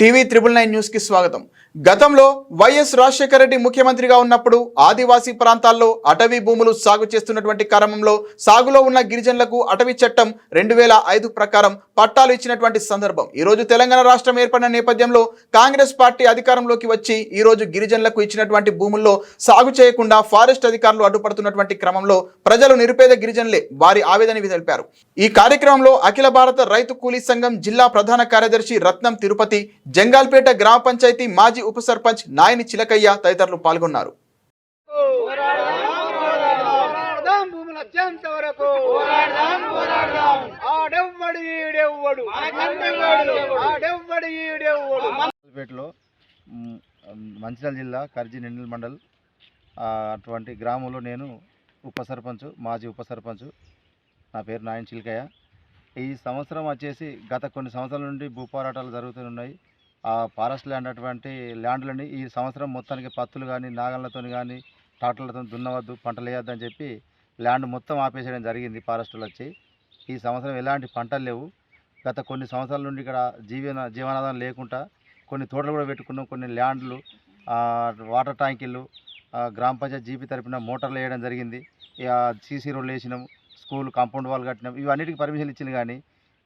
TV triple nine న్యూస్కి స్వాగతం. గతంలో వైఎస్ రాజశేఖర రెడ్డి ముఖ్యమంత్రిగా ఉన్నప్పుడు ఆదివాసీ ప్రాంతాల్లో అటవీ భూములు సాగు చేస్తున్నటువంటి క్రమంలో సాగులో ఉన్న గిరిజనులకు అటవీ చట్టం రెండు వేల ఐదు ప్రకారం పట్టాలు ఇచ్చినటువంటి సందర్భం. ఈ రోజు తెలంగాణ రాష్ట్రం ఏర్పడిన నేపథ్యంలో కాంగ్రెస్ పార్టీ అధికారంలోకి వచ్చి ఈ రోజు గిరిజనులకు ఇచ్చినటువంటి భూముల్లో సాగు చేయకుండా ఫారెస్ట్ అధికారులు అడ్డుపడుతున్నటువంటి క్రమంలో ప్రజలు నిరుపేద గిరిజనులే వారి ఆవేదన తెలిపారు. ఈ కార్యక్రమంలో అఖిల భారత రైతు కూలీ సంఘం జిల్లా ప్రధాన కార్యదర్శి రత్నం తిరుపతి జంగాల్పేట గ్రామ పంచాయతీ మాజీ ఉప సర్పంచ్ నాయని చిలకయ్య తదితరులు పాల్గొన్నారు. మంచిర్యాల జిల్లా కర్జీ నిండల్ మండల్ అటువంటి గ్రామంలో నేను ఉప సర్పంచ్ మాజీ ఉప సర్పంచ్ నా పేరు నాయన్ చిల్కయ్య. ఈ సంవత్సరం వచ్చేసి గత కొన్ని సంవత్సరాల నుండి భూ పోరాటాలు జరుగుతున్నాయి ఆ ఫారెస్ట్ ల్యాండ్ అటువంటి ల్యాండ్లని ఈ సంవత్సరం మొత్తానికి పత్తులు కానీ నాగళ్ళతో కానీ టాటర్లతో దున్నవద్దు పంటలు వేయొద్దని చెప్పి ల్యాండ్ మొత్తం ఆపేసేయడం జరిగింది ఫారెస్టులు వచ్చి. ఈ సంవత్సరం ఎలాంటి పంటలు లేవు. గత కొన్ని సంవత్సరాల నుండి ఇక్కడ జీవన జీవనాధారం లేకుండా కొన్ని తోటలు కూడా పెట్టుకున్నాం. కొన్ని ల్యాండ్లు వాటర్ ట్యాంకీలు గ్రామ పంచాయతీ జీపీ తరపున మోటార్లు వేయడం జరిగింది. సీసీ రోడ్లు వేసినాం. స్కూల్ కాంపౌండ్ వాల్ కట్టినాం. ఇవన్నిటికి పర్మిషన్ ఇచ్చింది కానీ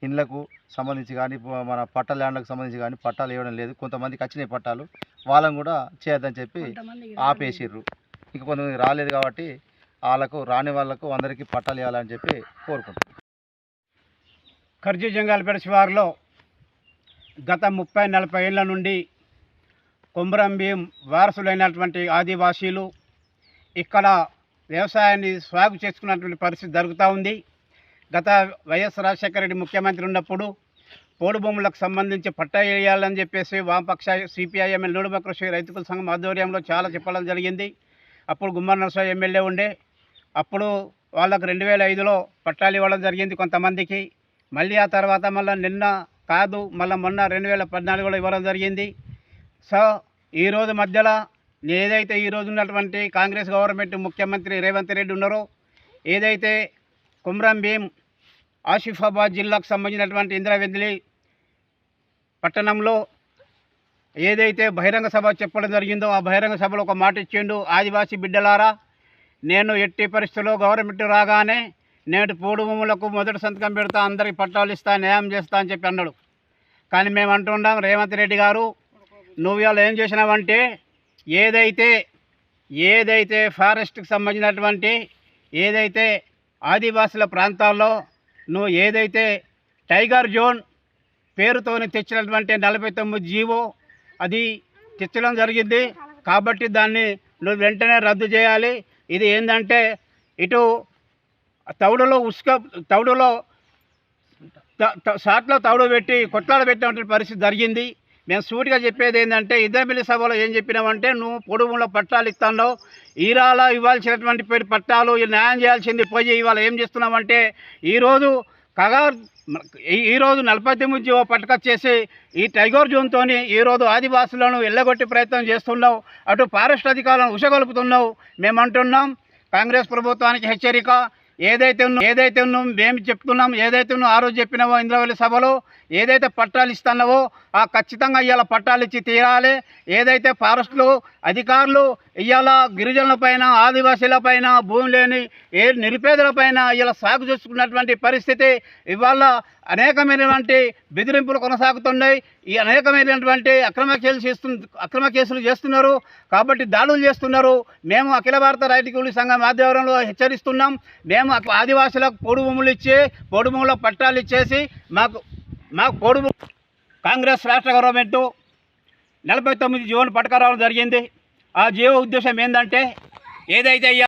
ఇండ్లకు సంబంధించి కానీ మన పట్ట ల్యాండ్లకు సంబంధించి కానీ పట్టాలు ఇవ్వడం లేదు. కొంతమందికి వచ్చినాయి పట్టాలు. వాళ్ళని కూడా చేయొద్దని చెప్పి ఆపేసిర్రు. ఇక కొంతమంది రాలేదు కాబట్టి వాళ్ళకు రాని వాళ్ళకు అందరికీ పట్టాలు ఇవ్వాలని చెప్పి కోరుకుంటున్నాం. ఖర్జు జంగాలపేట శివారులో గత ముప్పై నలభై ఏళ్ళ నుండి కొమరం భీం వారసులైనటువంటి ఆదివాసీలు ఇక్కడ వ్యవసాయాన్ని సాగు చేసుకున్నటువంటి పరిస్థితి జరుగుతూ ఉంది. గత వైఎస్ రాజశేఖర రెడ్డి ముఖ్యమంత్రి ఉన్నప్పుడు పోడు భూములకు సంబంధించి పట్టా వేయాలని చెప్పేసి వామపక్ష సిపిఐఎం నూడుమ కృషి రైతుల సంఘం ఆధ్వర్యంలో చాలా చెప్పడం జరిగింది. అప్పుడు గుమ్మర్ నరసరావు ఎమ్మెల్యే ఉండే. అప్పుడు వాళ్ళకు రెండు వేల ఐదులో పట్టాలు ఇవ్వడం జరిగింది కొంతమందికి. మళ్ళీ ఆ తర్వాత మళ్ళీ నిన్న కాదు మళ్ళీ మొన్న రెండు వేల పద్నాలుగులో ఇవ్వడం జరిగింది. సో ఈరోజు మధ్యలో ఏదైతే ఈరోజు ఉన్నటువంటి కాంగ్రెస్ గవర్నమెంట్ ముఖ్యమంత్రి రేవంత్ రెడ్డి ఉన్నారో ఏదైతే కుమ్రం భీం ఆసిఫాబాద్ జిల్లాకు సంబంధించినటువంటి ఇందిరావెందిలి పట్టణంలో ఏదైతే బహిరంగ సభ చెప్పడం జరిగిందో ఆ బహిరంగ సభలో ఒక మాట ఇచ్చిండు. ఆదివాసీ బిడ్డలారా నేను ఎట్టి పరిస్థితుల్లో గవర్నమెంట్ రాగానే నేటి పోడుభూములకు మొదటి సంతకం పెడతా అందరికి పట్టాలు ఇస్తా న్యాయం చేస్తా అని చెప్పి అన్నాడు. కానీ మేము అంటున్నాం రేవంత్ రెడ్డి గారు నువ్వు ఇవాళ ఏం చేసినావంటే ఏదైతే ఏదైతే ఫారెస్ట్కి సంబంధించినటువంటి ఏదైతే ఆదివాసుల ప్రాంతాల్లో నువ్వు ఏదైతే టైగర్ జోన్ పేరుతోని తెచ్చినటువంటి నలభై తొమ్మిది జీవో అది తెచ్చడం జరిగింది. కాబట్టి దాన్ని నువ్వు వెంటనే రద్దు చేయాలి. ఇది ఏంటంటే ఇటు తౌడులో ఉసుక తౌడులో షాట్లో తౌడు పెట్టి కొట్లాడ పెట్టినటువంటి పరిస్థితి జరిగింది. మేము సూటిగా చెప్పేది ఏంటంటే ఇద్దరు సభలో ఏం చెప్పినామంటే నువ్వు పొడుగులో పట్టాలు ఇస్తాను ఈరాల ఇవ్వాల్సినటువంటి పట్టాలు న్యాయం చేయాల్సింది పోయి ఇవాళ ఏం చేస్తున్నామంటే ఈరోజు కగా ఈరోజు నలభై తొమ్మిది జీవో పట్టుకొచ్చేసి ఈ టైగర్ జోన్తో ఈరోజు ఆదివాసులను ఎల్లగొట్టి ప్రయత్నం చేస్తున్నావు అటు ఫారెస్ట్ అధికారులను ఉషగొలుపుతున్నావు మేమంటున్నాం కాంగ్రెస్ ప్రభుత్వానికి హెచ్చరిక ఏదైతే ఉన్నా ఏదైతే ఉన్నాం మేము చెప్తున్నాం ఏదైతే నువ్వు ఆ రోజు చెప్పినావో ఇంద్రవల్లి సభలో ఏదైతే పట్టాలు ఇస్తున్నావో ఆ ఖచ్చితంగా ఇవాళ పట్టాలు ఇచ్చి తీరాలి. ఏదైతే ఫారెస్ట్లు అధికారులు ఇవాళ గిరిజనుల పైన ఆదివాసీల పైన భూమి లేని ఏ నిరుపేదల పైన ఇలా సాగు చేసుకున్నటువంటి పరిస్థితి ఇవాళ అనేకమైనటువంటి బెదిరింపులు కొనసాగుతున్నాయి. ఈ అనేకమైనటువంటి అక్రమ కేసులు చేస్తు అక్రమ కేసులు చేస్తున్నారు. కాబట్టి దాడులు చేస్తున్నారు. మేము అఖిల భారత రైతు కూలీ సంఘం ఆధ్వర్యంలో హెచ్చరిస్తున్నాం. మేము ఆదివాసులకు పోడు భూములు ఇచ్చి పోడు భూముల పట్టాలు ఇచ్చేసి మాకు మాకు పోడు కాంగ్రెస్ రాష్ట్ర గవర్నమెంటు నలభై తొమ్మిది జీవోను పట్టుకురావడం జరిగింది. ఆ జీవో ఉద్దేశం ఏంటంటే ఏదైతే